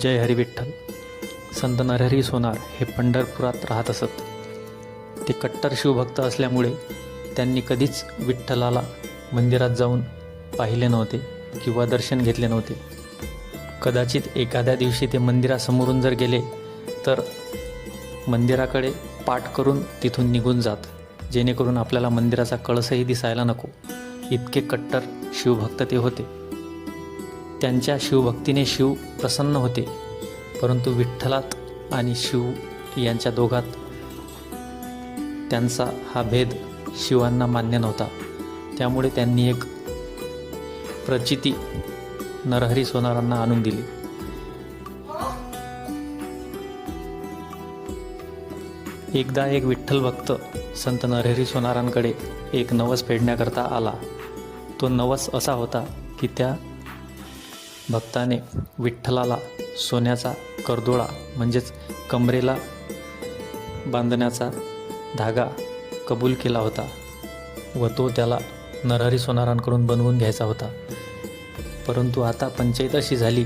जय हरी विठ्ठल संत नरहरी सोनार हे पंढरपुरात राहत असत. ते कट्टर शिवभक्त असल्यामुळे त्यांनी कधीच विठ्ठलाला मंदिरात जाऊन पाहिले नव्हते किंवा दर्शन घेतले नव्हते. कदाचित एखाद्या दिवशी ते मंदिरासमोरून जर गेले तर मंदिराकडे पाठ करून तिथून निघून जात जेणेकरून आपल्याला मंदिराचा कळसही दिसायला नको. इतके कट्टर शिवभक्त ते होते. त्यांच्या शिवभक्तीने शिव प्रसन्न होते. परंतु विठ्ठलात आणि शिव यांच्या दोघात त्यांचा हा भेद शिवांना मान्य नव्हता. त्यामुळे त्यांनी एक प्रचिती नरहरी सोनारांना आणून दिली. एकदा एक विठ्ठल भक्त संत नरहरी सोनारांकडे एक नवस फेडण्याकरता आला. तो नवस असा होता की त्या भक्ताने विठ्ठलाला सोन्याचा करदोळा म्हणजेच कमरेला बांधण्याचा धागा कबूल केला होता व तो त्याला नरहरी सोनारांकडून बनवून घ्यायचा होता. परंतु आता पंचायत अशी झाली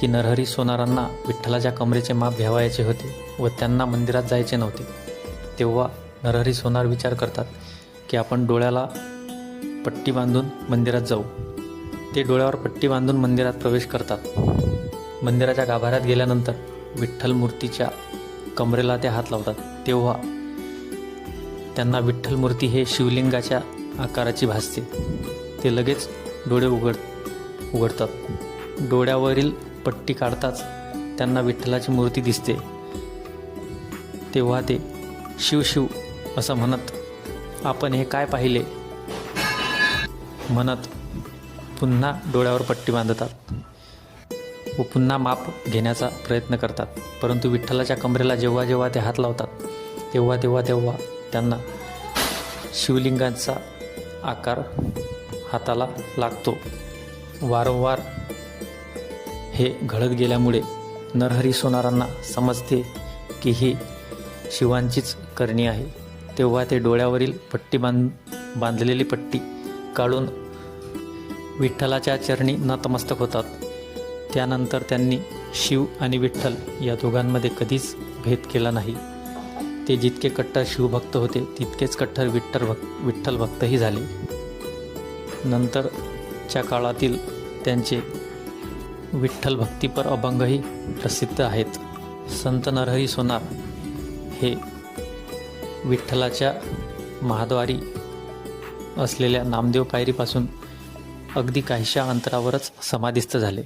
की नरहरी सोनारांना विठ्ठलाच्या कमरेचे माप घ्यावायचे होते व त्यांना मंदिरात जायचे नव्हते. तेव्हा नरहरी सोनार विचार करतात की आपण डोळ्याला पट्टी बांधून मंदिरात जाऊ. ते डोळ्यावर पट्टी बांधून मंदिरात प्रवेश करतात. मंदिराच्या गाभाऱ्यात गेल्यानंतर विठ्ठल मूर्तीच्या कमरेला ते हात लावतात. तेव्हा त्यांना विठ्ठल मूर्ती हे शिवलिंगाच्या आकाराची भासते. ते लगेच डोळे उघड उघडतात. डोळ्यावरील पट्टी काढताच त्यांना विठ्ठलाची मूर्ती दिसते. तेव्हा ते शिव शिव असं म्हणत आपण हे काय पाहिले? म्हणत पुन्हा डोळ्यावर पट्टी बांधतात व पुन्हा माप घेण्याचा प्रयत्न करतात. परंतु विठ्ठलाच्या कमरेला जेव्हा जेव्हा ते हात लावतात तेव्हा तेव्हा तेव्हा त्यांना शिवलिंगांचा आकार हाताला लागतो. वारंवार हे घडत गेल्यामुळे नरहरी सोनारांना समजते की ही शिवांचीच करणी आहे. तेव्हा ते डोळ्यावरील पट्टी बांध बांधलेली पट्टी काढून विठ्ठलाच्या चरणी नतमस्तक होतात. त्यानंतर त्यांनी शिव आणि विठ्ठल या दोघांमध्ये कधीच भेद केला नाही. ते जितके कट्टर शिवभक्त होते तितकेच कट्टर विठ्ठल भक्त विठ्ठल भक्तही झाले. नंतरच्या काळातील त्यांचे विठ्ठल भक्तीपर अभंगही प्रसिद्ध आहेत. संत नरहरी सोनार हे विठ्ठलाच्या महाद्वारी असलेल्या नामदेव पायरीपासून अगदी काहीशा अंतरावरच समाधिस्थ झाले.